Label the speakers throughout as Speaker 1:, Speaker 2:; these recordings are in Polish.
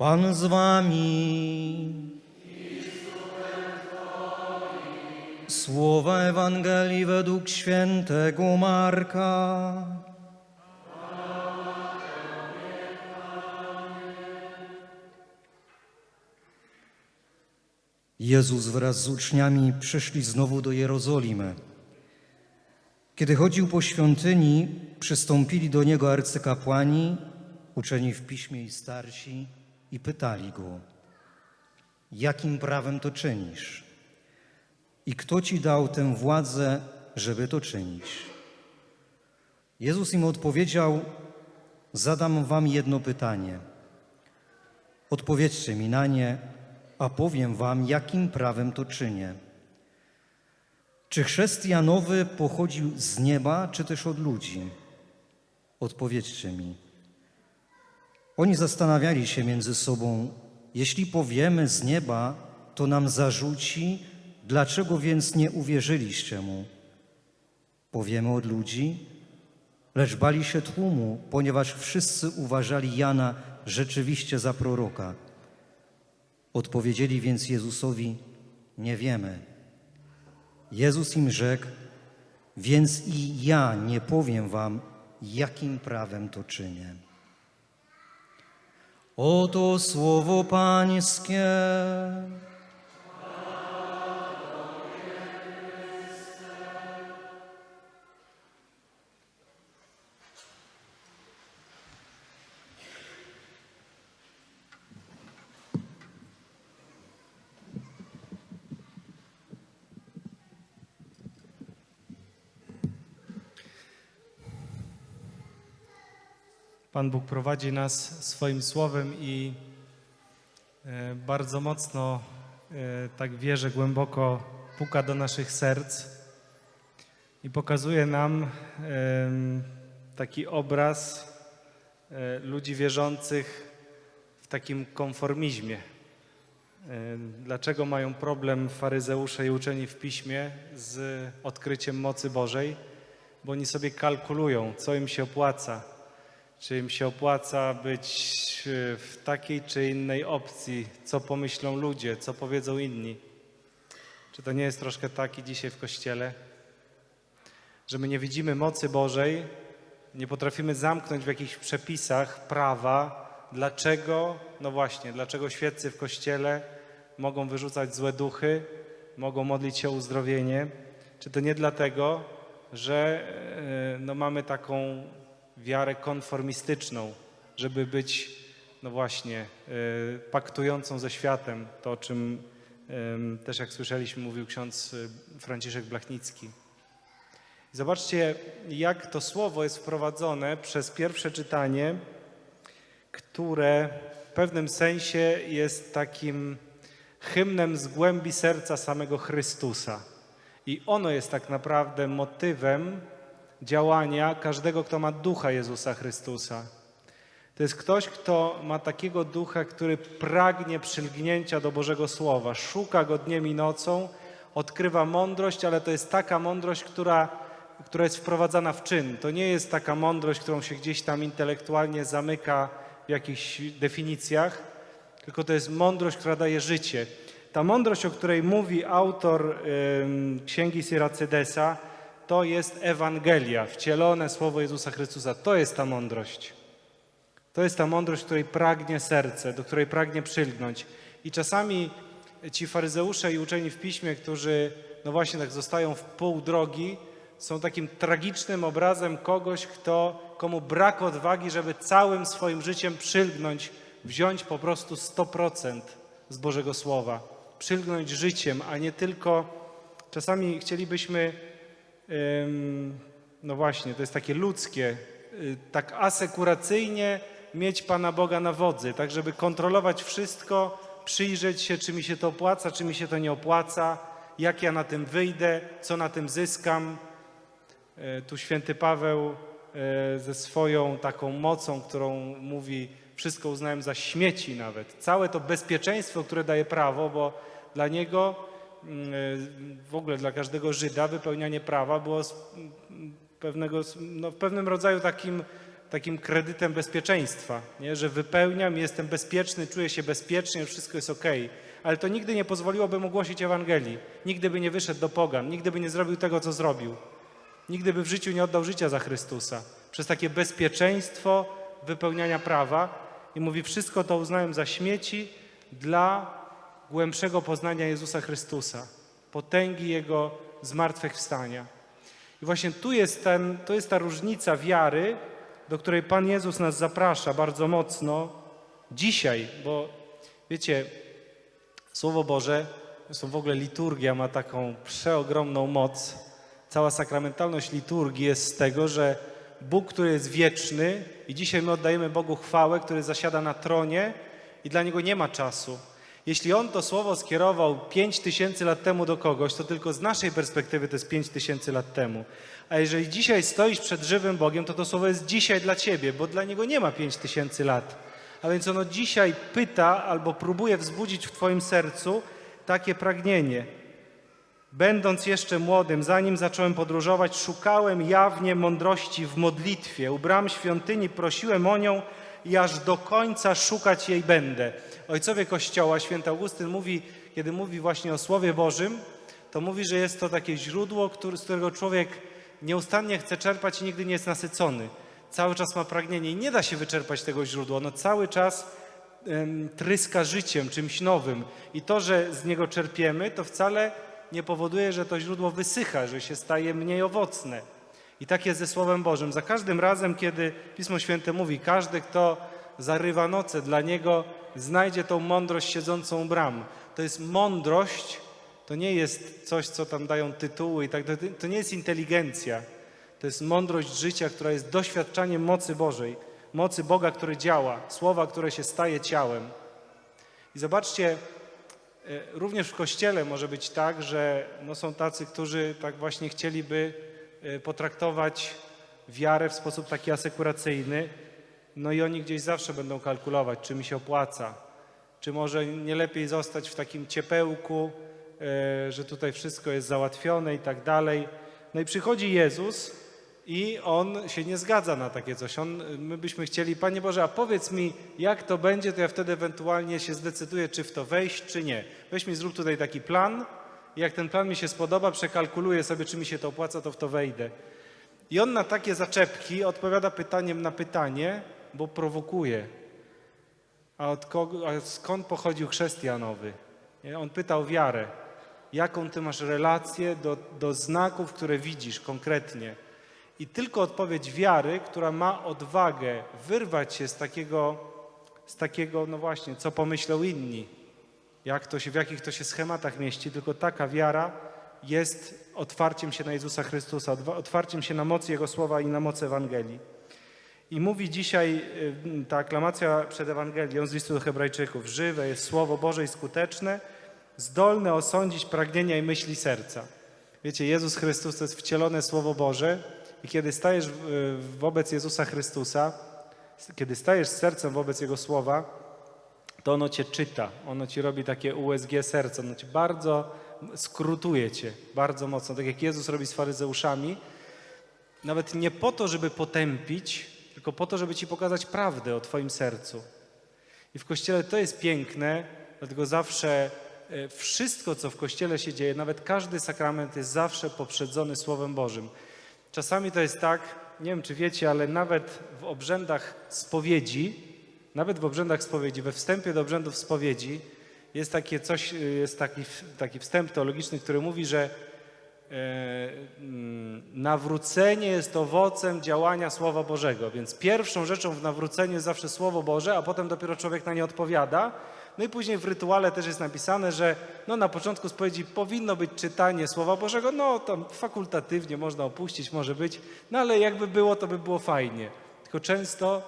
Speaker 1: Pan z wami. Słowa Ewangelii według świętego Marka. Jezus wraz z uczniami przyszli znowu do Jerozolimy. Kiedy chodził po świątyni, przystąpili do niego arcykapłani, uczeni w piśmie i starsi, i pytali go: Jakim prawem to czynisz? I kto ci dał tę władzę, żeby to czynić? Jezus im odpowiedział: Zadam wam jedno pytanie. Odpowiedzcie mi na nie, a powiem wam, jakim prawem to czynię. Czy chrzest Janowy pochodził z nieba, czy też od ludzi? Odpowiedzcie mi. Oni zastanawiali się między sobą, jeśli powiemy z nieba, to nam zarzuci, dlaczego więc nie uwierzyliście mu? Powiemy od ludzi, lecz bali się tłumu, ponieważ wszyscy uważali Jana rzeczywiście za proroka. Odpowiedzieli więc Jezusowi: Nie wiemy. Jezus im rzekł: Więc i ja nie powiem wam, jakim prawem to czynię. Oto słowo Pańskie.
Speaker 2: Pan Bóg prowadzi nas swoim słowem i e, bardzo mocno, e, tak wierzę, głęboko puka do naszych serc i pokazuje nam taki obraz e, ludzi wierzących w takim konformizmie. Dlaczego mają problem faryzeusze i uczeni w piśmie z odkryciem mocy Bożej? Bo oni sobie kalkulują, co im się opłaca czy im się opłaca być e, w takiej czy innej opcji, co pomyślą ludzie, co powiedzą inni. Czy to nie jest troszkę tak i dzisiaj w Kościele, że my nie widzimy mocy Bożej, nie potrafimy zamknąć w jakichś przepisach prawa, dlaczego, no właśnie, dlaczego świeccy w Kościele mogą wyrzucać złe duchy, mogą modlić się o uzdrowienie, czy to nie dlatego, że e, no, mamy taką wiarę konformistyczną, żeby być, no właśnie, y, paktującą ze światem, to o czym ym, też jak słyszeliśmy mówił ksiądz y, Franciszek Blachnicki. Zobaczcie, jak to słowo jest wprowadzone przez pierwsze czytanie, które w pewnym sensie jest takim hymnem z głębi serca samego Chrystusa. I ono jest tak naprawdę motywem działania każdego, kto ma ducha Jezusa Chrystusa. To jest ktoś, kto ma takiego ducha, który pragnie przylgnięcia do Bożego Słowa, szuka go dniem i nocą, odkrywa mądrość, ale to jest taka mądrość, która, która jest wprowadzana w czyn. To nie jest taka mądrość, którą się gdzieś tam intelektualnie zamyka w jakichś definicjach, tylko to jest mądrość, która daje życie. Ta mądrość, o której mówi autor ym, księgi Siracydesa, to jest Ewangelia, wcielone słowo Jezusa Chrystusa. To jest ta mądrość. To jest ta mądrość, której pragnie serce, do której pragnie przylgnąć. I czasami ci faryzeusze i uczeni w piśmie, którzy no właśnie tak zostają w pół drogi, są takim tragicznym obrazem kogoś, kto, komu brak odwagi, żeby całym swoim życiem przylgnąć, wziąć po prostu 100% z Bożego Słowa. Przylgnąć życiem, a nie tylko. Czasami chcielibyśmy No właśnie, to jest takie ludzkie, y, tak asekuracyjnie mieć Pana Boga na wodzy, tak żeby kontrolować wszystko, przyjrzeć się, czy mi się to opłaca, czy mi się to nie opłaca, jak ja na tym wyjdę, co na tym zyskam. Y, Tu święty Paweł y, ze swoją taką mocą, którą mówi, wszystko uznałem za śmieci nawet. Całe to bezpieczeństwo, które daje prawo, bo dla niego w ogóle dla każdego Żyda wypełnianie prawa było pewnego, no, w pewnym rodzaju takim takim kredytem bezpieczeństwa, nie? że wypełniam, jestem bezpieczny, czuję się bezpiecznie, wszystko jest ok. Ale to nigdy nie pozwoliłoby mu głosić Ewangelii. Nigdy by nie wyszedł do pogan, nigdy by nie zrobił tego, co zrobił. Nigdy by w życiu nie oddał życia za Chrystusa. Przez takie bezpieczeństwo wypełniania prawa. I mówi, wszystko to uznałem za śmieci dla głębszego poznania Jezusa Chrystusa, potęgi Jego zmartwychwstania. I właśnie tu jest, ten, to jest ta różnica wiary, do której Pan Jezus nas zaprasza bardzo mocno dzisiaj, bo wiecie, Słowo Boże, w ogóle liturgia ma taką przeogromną moc. Cała sakramentalność liturgii jest z tego, że Bóg, który jest wieczny i dzisiaj my oddajemy Bogu chwałę, który zasiada na tronie i dla Niego nie ma czasu. Jeśli On to słowo skierował 5 tysięcy lat temu do kogoś, to tylko z naszej perspektywy to jest 5 tysięcy lat temu. A jeżeli dzisiaj stoisz przed żywym Bogiem, to to słowo jest dzisiaj dla Ciebie, bo dla Niego nie ma 5 tysięcy lat. A więc ono dzisiaj pyta albo próbuje wzbudzić w Twoim sercu takie pragnienie. Będąc jeszcze młodym, zanim zacząłem podróżować, szukałem jawnie mądrości w modlitwie. U bram świątyni prosiłem o nią i aż do końca szukać jej będę. Ojcowie Kościoła, święty Augustyn mówi, kiedy mówi właśnie o Słowie Bożym, to mówi, że jest to takie źródło, który, z którego człowiek nieustannie chce czerpać i nigdy nie jest nasycony. Cały czas ma pragnienie i nie da się wyczerpać tego źródła. Ono cały czas em, tryska życiem, czymś nowym. I to, że z niego czerpiemy, to wcale nie powoduje, że to źródło wysycha, że się staje mniej owocne. I tak jest ze Słowem Bożym. Za każdym razem, kiedy Pismo Święte mówi, każdy, kto zarywa noce, dla niego znajdzie tą mądrość siedzącą u bram. To jest mądrość, to nie jest coś, co tam dają tytuły i tak. To nie jest inteligencja. To jest mądrość życia, która jest doświadczaniem mocy Bożej, mocy Boga, który działa, słowa, które się staje ciałem. I zobaczcie, e, również w Kościele może być tak, że no są tacy, którzy tak właśnie chcieliby potraktować wiarę w sposób taki asekuracyjny, no i oni gdzieś zawsze będą kalkulować, czy mi się opłaca, czy może nie lepiej zostać w takim ciepełku, e, że tutaj wszystko jest załatwione i tak dalej. No i przychodzi Jezus i On się nie zgadza na takie coś. On, my byśmy chcieli, Panie Boże, a powiedz mi, jak to będzie, to ja wtedy ewentualnie się zdecyduję, czy w to wejść, czy nie. Weź mi, zrób tutaj taki plan jak ten plan mi się spodoba, przekalkuluję sobie, czy mi się to opłaca, to w to wejdę. I on na takie zaczepki odpowiada pytaniem na pytanie, bo prowokuje. A, od kogo, a skąd pochodził chrześcijanowy? On pytał wiarę. Jaką ty masz relację do, do znaków, które widzisz konkretnie? I tylko odpowiedź wiary, która ma odwagę wyrwać się z takiego, z takiego, no właśnie, co pomyślą inni, jak to się, w jakich to się schematach mieści, tylko taka wiara jest otwarciem się na Jezusa Chrystusa, otwarciem się na moc Jego słowa i na moc Ewangelii. I mówi dzisiaj y, ta aklamacja przed Ewangelią z listu do Hebrajczyków: Żywe jest Słowo Boże i skuteczne, zdolne osądzić pragnienia i myśli serca. Wiecie, Jezus Chrystus to jest wcielone Słowo Boże, i kiedy stajesz y, wobec Jezusa Chrystusa, kiedy stajesz sercem wobec Jego Słowa, to ono cię czyta, ono ci robi takie USG serce, ono ci bardzo skrótuje cię, bardzo mocno, tak jak Jezus robi z faryzeuszami, nawet nie po to, żeby potępić, tylko po to, żeby ci pokazać prawdę o twoim sercu. I w Kościele to jest piękne, dlatego zawsze e, wszystko, co w Kościele się dzieje, nawet każdy sakrament jest zawsze poprzedzony Słowem Bożym. Czasami to jest tak, nie wiem czy wiecie, ale nawet w obrzędach spowiedzi, nawet w obrzędach spowiedzi, we wstępie do obrzędów spowiedzi jest takie coś, y, jest taki, taki wstęp teologiczny, który mówi, że e, mm, nawrócenie jest owocem działania Słowa Bożego. Więc pierwszą rzeczą w nawróceniu jest zawsze Słowo Boże, a potem dopiero człowiek na nie odpowiada. No i później w rytuale też jest napisane, że no na początku spowiedzi powinno być czytanie Słowa Bożego, no tam fakultatywnie można opuścić, może być, no ale jakby było, to by było fajnie. Tylko często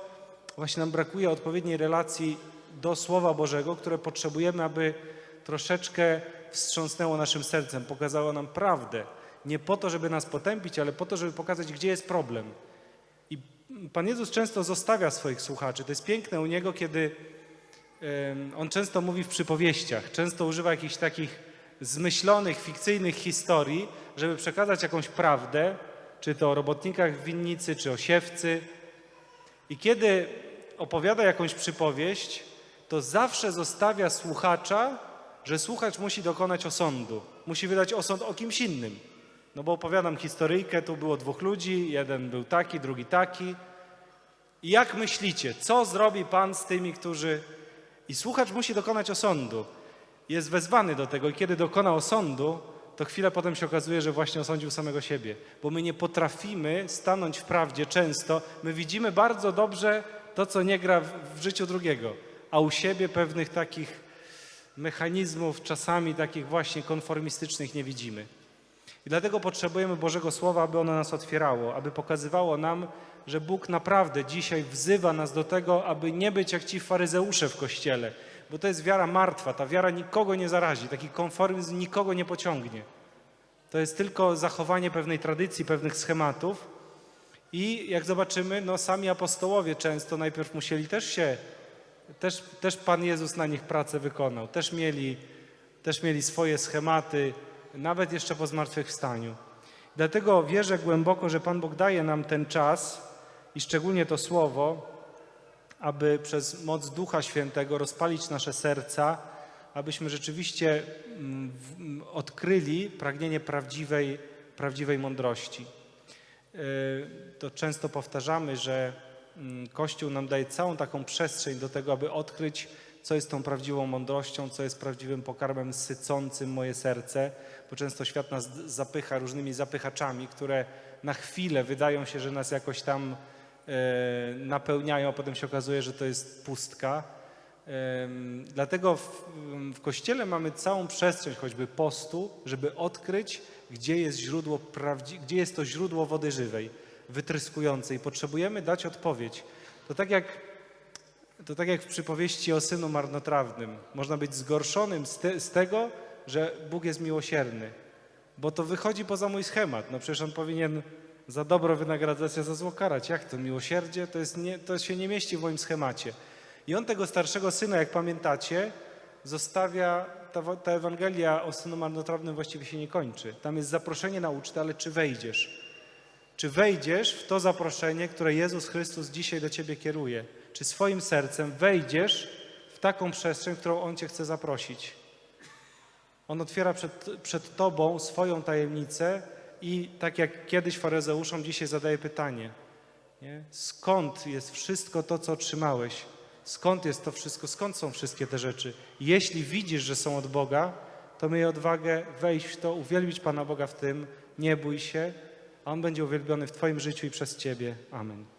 Speaker 2: właśnie nam brakuje odpowiedniej relacji do Słowa Bożego, które potrzebujemy, aby troszeczkę wstrząsnęło naszym sercem, pokazało nam prawdę. Nie po to, żeby nas potępić, ale po to, żeby pokazać, gdzie jest problem. I Pan Jezus często zostawia swoich słuchaczy. To jest piękne u Niego, kiedy On często mówi w przypowieściach, często używa jakichś takich zmyślonych, fikcyjnych historii, żeby przekazać jakąś prawdę, czy to o robotnikach w winnicy, czy o siewcy, I kiedy opowiada jakąś przypowieść, to zawsze zostawia słuchacza, że słuchacz musi dokonać osądu, musi wydać osąd o kimś innym. No bo opowiadam historyjkę, tu było dwóch ludzi, jeden był taki, drugi taki. I jak myślicie, co zrobi Pan z tymi, którzy. I słuchacz musi dokonać osądu. Jest wezwany do tego, i kiedy dokona osądu, to chwilę potem się okazuje, że właśnie osądził samego siebie. Bo my nie potrafimy stanąć w prawdzie często. My widzimy bardzo dobrze to, co nie gra w, w życiu drugiego, a u siebie pewnych takich mechanizmów, czasami takich właśnie konformistycznych nie widzimy. I dlatego potrzebujemy Bożego Słowa, aby ono nas otwierało, aby pokazywało nam, że Bóg naprawdę dzisiaj wzywa nas do tego, aby nie być jak ci faryzeusze w kościele, bo to jest wiara martwa. Ta wiara nikogo nie zarazi, taki konformizm nikogo nie pociągnie. To jest tylko zachowanie pewnej tradycji, pewnych schematów. I jak zobaczymy, no sami apostołowie często najpierw musieli też się, też, też Pan Jezus na nich pracę wykonał, też mieli, też mieli swoje schematy, nawet jeszcze po zmartwychwstaniu. Dlatego wierzę głęboko, że Pan Bóg daje nam ten czas i szczególnie to słowo, aby przez moc Ducha Świętego rozpalić nasze serca, abyśmy rzeczywiście mm, mm, odkryli pragnienie prawdziwej, prawdziwej mądrości. Yy, To często powtarzamy, że mm, Kościół nam daje całą taką przestrzeń do tego, aby odkryć, co jest tą prawdziwą mądrością, co jest prawdziwym pokarmem sycącym moje serce, bo często świat nas zapycha różnymi zapychaczami, które na chwilę wydają się, że nas jakoś tam napełniają, a potem się okazuje, że to jest pustka. Dlatego w, w Kościele mamy całą przestrzeń choćby postu, żeby odkryć, gdzie jest, źródło prawdzi- gdzie jest to źródło wody żywej, wytryskującej. Potrzebujemy dać odpowiedź. To tak jak to tak jak w przypowieści o synu marnotrawnym. Można być zgorszonym z, te, z tego, że Bóg jest miłosierny, bo to wychodzi poza mój schemat. No przecież on powinien za dobro wynagradzać, a za zło karać. Jak to miłosierdzie? To, jest nie, to się nie mieści w moim schemacie. I on tego starszego syna, jak pamiętacie, zostawia, ta, ta Ewangelia o synu marnotrawnym właściwie się nie kończy. Tam jest zaproszenie na ucztę, ale czy wejdziesz? Czy wejdziesz w to zaproszenie, które Jezus Chrystus dzisiaj do ciebie kieruje? Czy swoim sercem wejdziesz w taką przestrzeń, którą On cię chce zaprosić? On otwiera przed, przed tobą swoją tajemnicę i tak jak kiedyś faryzeuszom, dzisiaj zadaje pytanie. Nie? Skąd jest wszystko to, co otrzymałeś? Skąd jest to wszystko? Skąd są wszystkie te rzeczy? Jeśli widzisz, że są od Boga, to miej odwagę wejść w to, uwielbić Pana Boga w tym, nie bój się, a On będzie uwielbiony w Twoim życiu i przez Ciebie. Amen.